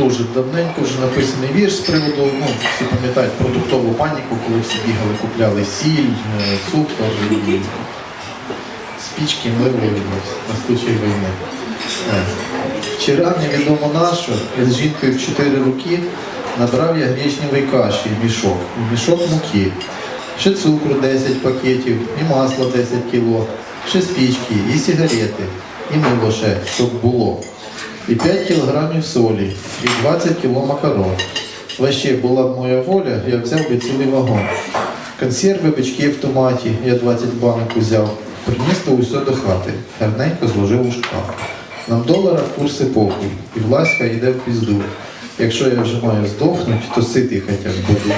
теж давненько вже написаний вірш з приводу, ну, всі пам'ятають продуктову паніку, коли всі бігали, купляли сіль, е, цукор і спічки мило на случай війни. Е. Вчора невідомо на що, я з жінкою в 4 роки набрав я гречневої каші мішок, мішок муки, ще цукру 10 пакетів, і масло 10 кіло, ще спічки, і сигарети, і мило ще, щоб було. І 5 кілограмів солі, і 20 кіло макарон. Ваще була б моя воля, я взяв би цілий вагон. Консерви, бички в томаті, я 20 банок узяв. Приніс то усе до хати, гарненько зложив у шкаф. Нам долара курси похуй, і власька йде в пізду. Якщо я вже маю здохнути, то ситий хоча б буду.